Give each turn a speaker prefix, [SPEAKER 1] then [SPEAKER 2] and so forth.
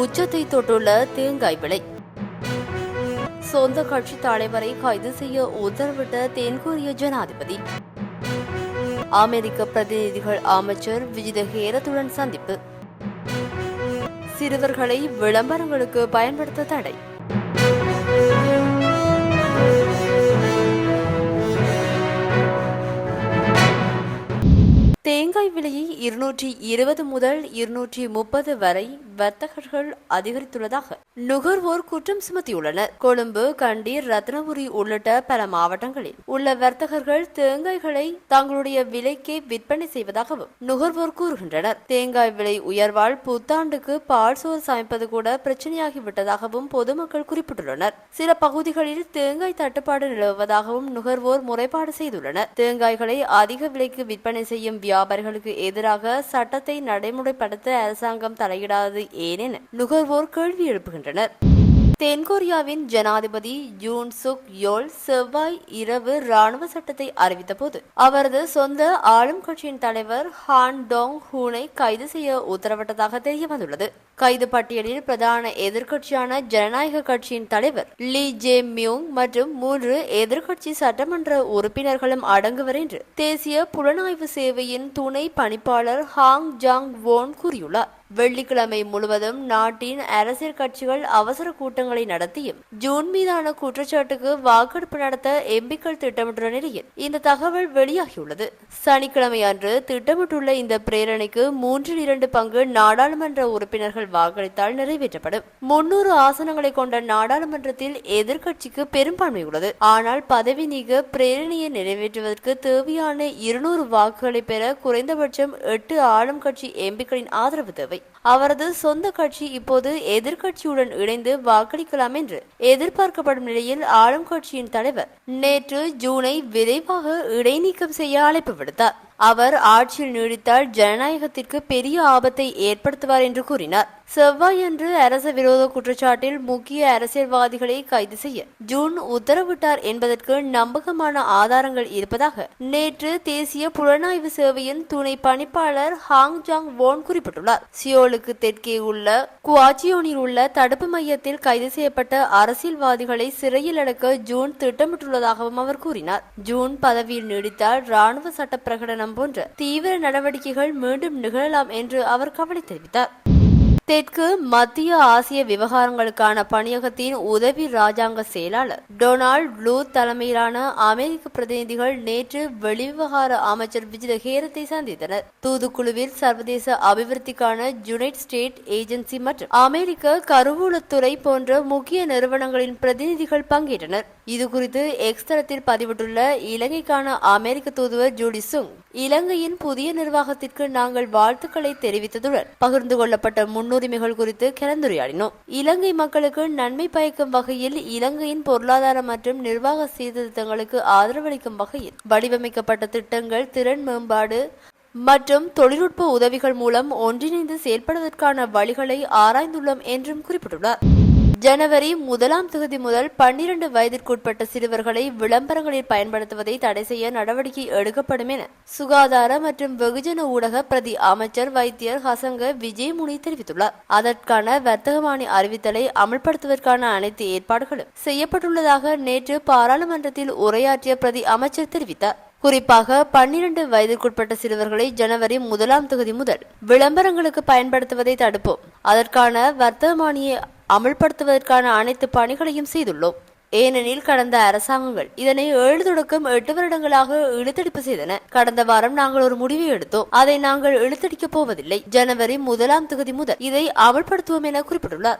[SPEAKER 1] உச்சத்தை தொட்டுள்ள தேங்காய் விலை. சொந்த கட்சி தலைவரை கைது செய்ய உத்தரவிட்ட தென்கொரிய ஜனாதிபதி. அமெரிக்க பிரதிநிதிகள் அமைச்சர் விஜித ஹேரத்துடன் சந்திப்பு. சிறுவர்களை விளம்பரங்களுக்கு பயன்படுத்த தடை. தேங்காய் விலையை இருநூற்றி இருபது முதல் இருநூற்றி முப்பது வரை வர்த்தகர்கள் அதிகரித்துள்ளதாக நுகர்வோர் குற்றம் சுமத்தியுள்ளனர். கொழும்பு கண்டி ரத்னபுரி உள்ளிட்ட பல மாவட்டங்களில் உள்ள வர்த்தகர்கள் தேங்காய்களை தங்களுடைய விலைக்கே விற்பனை செய்வதாகவும் நுகர்வோர் கூறுகின்றனர். தேங்காய் விலை உயர்வால் புத்தாண்டுக்கு பால் சோறு சமைப்பது கூட பிரச்சனையாகிவிட்டதாகவும் பொதுமக்கள் குறிப்பிட்டுள்ளனர். சில பகுதிகளில் தேங்காய் தட்டுப்பாடு நிலவுவதாகவும் நுகர்வோர் முறைப்பாடு செய்துள்ளனர். தேங்காய்களை அதிக விலைக்கு விற்பனை செய்யும் வியாபாரிகளுக்கு எதிராக சட்டத்தை நடைமுறைப்படுத்த அரசாங்கம் தலையிடாது தலையிடாதது ஏனென நுகர்வோர் கேள்வி எழுப்புகின்றனர். தென்கொரியாவின் ஜனாதிபதி யூன் சுக் யோல் செவ்வாய் இரவு ராணுவ சட்டத்தை அறிவித்தபோது அவரது சொந்த ஆளும் கட்சியின் தலைவர் ஹான் டோங் ஹூனை கைது செய்ய உத்தரவிட்டதாக தெரிய வந்துள்ளது. கைது பட்டியலில் பிரதான எதிர்க்கட்சியான ஜனநாயக கட்சியின் தலைவர் லீ ஜே மியூங் மற்றும் மூன்று எதிர்க்கட்சி சட்டமன்ற உறுப்பினர்களும் அடங்குவர் என்று தேசிய புலனாய்வு சேவையின் துணை பணிப்பாளர் ஹாங் ஜாங் வோன் கூறியுள்ளார். வெள்ளிக்கிழமை முழுவதும் நாட்டின் அரசியல் கட்சிகள் அவசர கூட்டங்களை நடத்தியும் ஜூன் மீதான குற்றச்சாட்டுக்கு வாக்கெடுப்பு நடத்த எம்பிக்கள் திட்டமிட்டுள்ள நிலையில் இந்த தகவல் வெளியாகியுள்ளது. சனிக்கிழமை அன்று திட்டமிட்டுள்ள இந்த பிரேரணைக்கு மூன்றில் இரண்டு பங்கு நாடாளுமன்ற உறுப்பினர்கள் வாக்களித்தால் நிறைவேற்றப்படும். முன்னூறு ஆசனங்களை கொண்ட நாடாளுமன்றத்தில் எதிர்க்கட்சிக்கு பெரும்பான்மை உள்ளது. ஆனால் பதவி நீக்க பிரேரணையை நிறைவேற்றுவதற்கு தேவையான இருநூறு வாக்குகளை பெற குறைந்தபட்சம் எட்டு ஆளும் கட்சி எம்பிக்களின் ஆதரவு தேவை. like அவரது சொந்த கட்சி இப்போது எதிர்க்கட்சியுடன் இணைந்து வாக்களிக்கலாம் என்று எதிர்பார்க்கப்படும் நிலையில் ஆளும் கட்சியின் தலைவர் நேற்று ஜூனை விரைவாக இடைநீக்கம் செய்ய அழைப்பு விடுத்தார். அவர் ஆட்சியில் நீடித்தால் ஜனநாயகத்திற்கு பெரிய ஆபத்தை ஏற்படுத்துவார் என்று கூறினார். செவ்வாயன்று அரச விரோத குற்றச்சாட்டில் முக்கிய அரசியல்வாதிகளை கைது செய்ய ஜூன் உத்தரவிட்டார் என்பதற்கு நம்பகமான ஆதாரங்கள் இருப்பதாக நேற்று தேசிய புலனாய்வு சேவையின் துணை பணிப்பாளர் ஹாங் ஜாங் வோன் குறிப்பிட்டுள்ளார். சியோல் சியோலுக்கு தெற்கே உள்ள குவாச்சியோனில் உள்ள தடுப்பு மையத்தில் கைது செய்யப்பட்ட அரசியல்வாதிகளை சிறையில் அடக்க ஜூன் திட்டமிட்டுள்ளதாகவும் அவர் கூறினார். ஜூன் பதவியில் நீடித்தால் ராணுவ சட்ட பிரகடனம் போன்ற தீவிர நடவடிக்கைகள் மீண்டும் நிகழலாம் என்று அவர் கவலை தெரிவித்தார். தெற்கு மத்திய ஆசிய விவகாரங்களுக்கான பணியகத்தின் உதவி ராஜாங்க செயலாளர். டொனால்ட் ப்ளூ தலைமையிலான அமெரிக்க பிரதிநிதிகள் நேற்று வெளிவிவகார அமைச்சர் விஜித ஹேரத்தை சந்தித்தனர். தூதுக்குழுவில் சர்வதேச அபிவிருத்திக்கான யுனைட் ஸ்டேட் ஏஜென்சி மற்றும் அமெரிக்க கருவூலத்துறை போன்ற முக்கிய நிறுவனங்களின் பிரதிநிதிகள் பங்கேற்றனர். இதுகுறித்து எக்ஸ் தளத்தில் பதிவிட்டுள்ள இலங்கைக்கான அமெரிக்க தூதுவர் ஜூடி சுங் இலங்கையின் புதிய நிர்வாகத்திற்கு நாங்கள் வாழ்த்துக்களை தெரிவித்ததுடன் பகிர்ந்து கொள்ளப்பட்ட முன்னுரிமைகள் குறித்து கலந்துரையாடினோம். இலங்கை மக்களுக்கு நன்மை பயக்கும் வகையில் இலங்கையின் பொருளாதார மற்றும் நிர்வாக சீர்திருத்தங்களுக்கு ஆதரவளிக்கும் வகையில் வடிவமைக்கப்பட்ட திட்டங்கள் திறன் மேம்பாடு மற்றும் தொழில்நுட்ப உதவிகள் மூலம் ஒன்றிணைந்து செயல்படுவதற்கான வழிகளை ஆராய்ந்துள்ளோம் என்றும் குறிப்பிட்டுள்ளார். ஜனவரி முதலாம் தொகுதி முதல் பன்னிரண்டு வயதிற்குட்பட்ட சிறுவர்களை விளம்பரங்களில் பயன்படுத்துவதை தடை செய்ய நடவடிக்கை எடுக்கப்படும் என சுகாதார மற்றும் வெகுஜன ஊடக பிரதி அமைச்சர் வைத்தியர் ஹசங்க விஜயமுனி தெரிவித்துள்ளார். அதற்கான வர்த்தகமானி அறிவித்தலை அமல்படுத்துவதற்கான அனைத்து ஏற்பாடுகளும் செய்யப்பட்டுள்ளதாக நேற்று பாராளுமன்றத்தில் உரையாற்றிய பிரதி அமைச்சர் தெரிவித்தார். குறிப்பாக பன்னிரண்டு வயதிற்குட்பட்ட சிறுவர்களை ஜனவரி முதலாம் தொகுதி முதல் விளம்பரங்களுக்கு பயன்படுத்துவதை தடுப்போம். அதற்கான வர்த்தமானியை அமல்படுத்துவதற்கான அனைத்து பணிகளையும் செய்துள்ளோம். ஏனெனில் கடந்த அரசாங்கங்கள் இதனை ஏழு தொடக்கம் எட்டு வருடங்களாக இழுத்தடிப்பு செய்தன. கடந்த வாரம் நாங்கள் ஒரு முடிவை எடுத்தோம். அதை நாங்கள் இழுத்தடிக்கப் போவதில்லை. ஜனவரி முதலாம் தொகுதி முதல் இதை அமல்படுத்துவோம் என குறிப்பிட்டுள்ளார்.